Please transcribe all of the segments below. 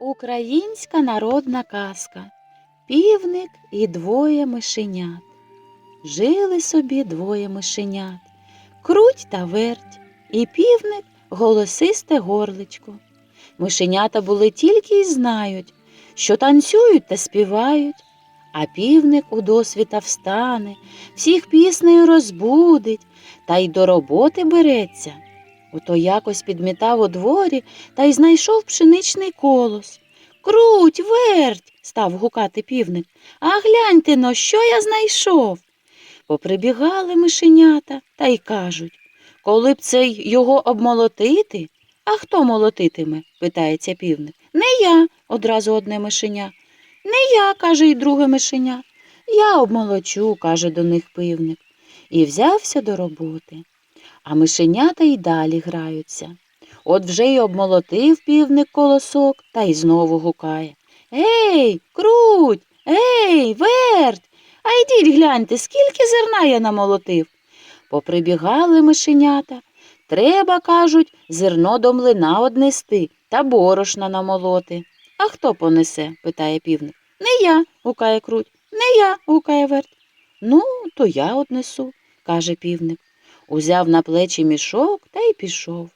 Українська народна казка Півник і двоє мишенят. Жили собі двоє мишенят, круть та верть, і півник голосисте горличко. Мишенята були тільки й знають, що танцюють та співають, а півник у досвіта встане, всіх піснею розбудить та й до роботи береться. Ото якось підмітав у дворі та й знайшов пшеничний колос. Круть, верть, став гукати півник. А гляньте но, що я знайшов. Поприбігали мишенята та й кажуть, коли б цей його обмолотити. А хто молотитиме? питається півник. Не я, одразу одне мишеня. Не я, каже й друге мишеня. Я обмолочу, каже до них пивник. І взявся до роботи. А мишенята й далі граються. От вже й обмолотив півник колосок та й знову гукає. Ей, круть, ей, верть. А йдіть гляньте, скільки зерна я намолотив. Поприбігали мишенята. Треба, кажуть, зерно до млина однести та борошна намолоти. А хто понесе? питає півник. Не я, гукає круть, не я, гукає верть. Ну, то я однесу, каже півник. Узяв на плечі мішок та й пішов.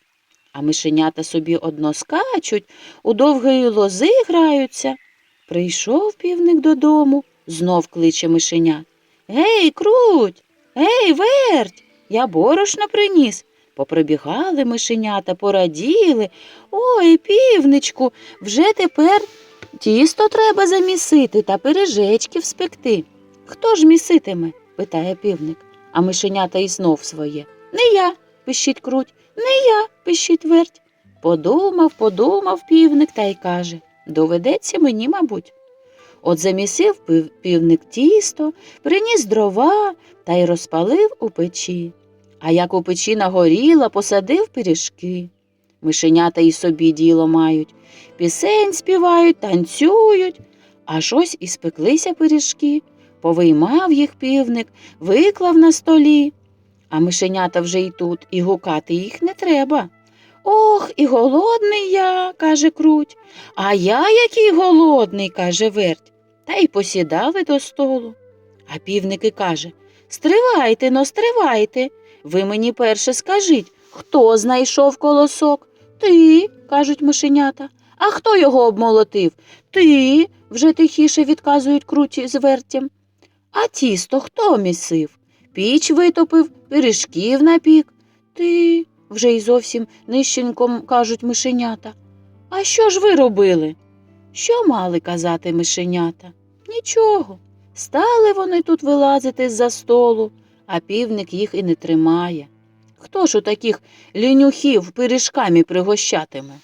А мишенята собі одно скачуть, у довгої лози граються. Прийшов півник додому, знов кличе мишенят. Гей, круть, гей, верть, я борошна приніс. Поприбігали мишенята, пораділи. Ой, півничку, вже тепер тісто треба замісити та пиріжечків спекти. Хто ж міситиме? питає півник, а мишенята й знов своє. Не я, пищить круть, не я, пищить верть. Подумав, подумав півник та й каже доведеться мені, мабуть. От замісив півник тісто, приніс дрова та й розпалив у печі. А як у печі нагоріла, посадив пиріжки. Мишенята й собі діло мають, пісень співають, танцюють. Аж ось і спеклися пиріжки, повиймав їх півник, виклав на столі. А мишенята вже й тут, і гукати їх не треба. Ох, і голодний я, каже круть. А я який голодний, каже верть. Та й посідали до столу. А півник і каже Стривайте, но стривайте. Ви мені перше скажіть, хто знайшов колосок? Ти, кажуть мишенята. А хто його обмолотив? Ти, вже тихіше відказують круті з вертям. А тісто хто місив? Піч витопив, пиріжків напік. Ти, вже й зовсім нищеньком кажуть мишенята. А що ж ви робили? Що мали казати мишенята? Нічого. Стали вони тут вилазити з-за столу, а півник їх і не тримає. Хто ж у таких лінюхів пиріжками пригощатиме?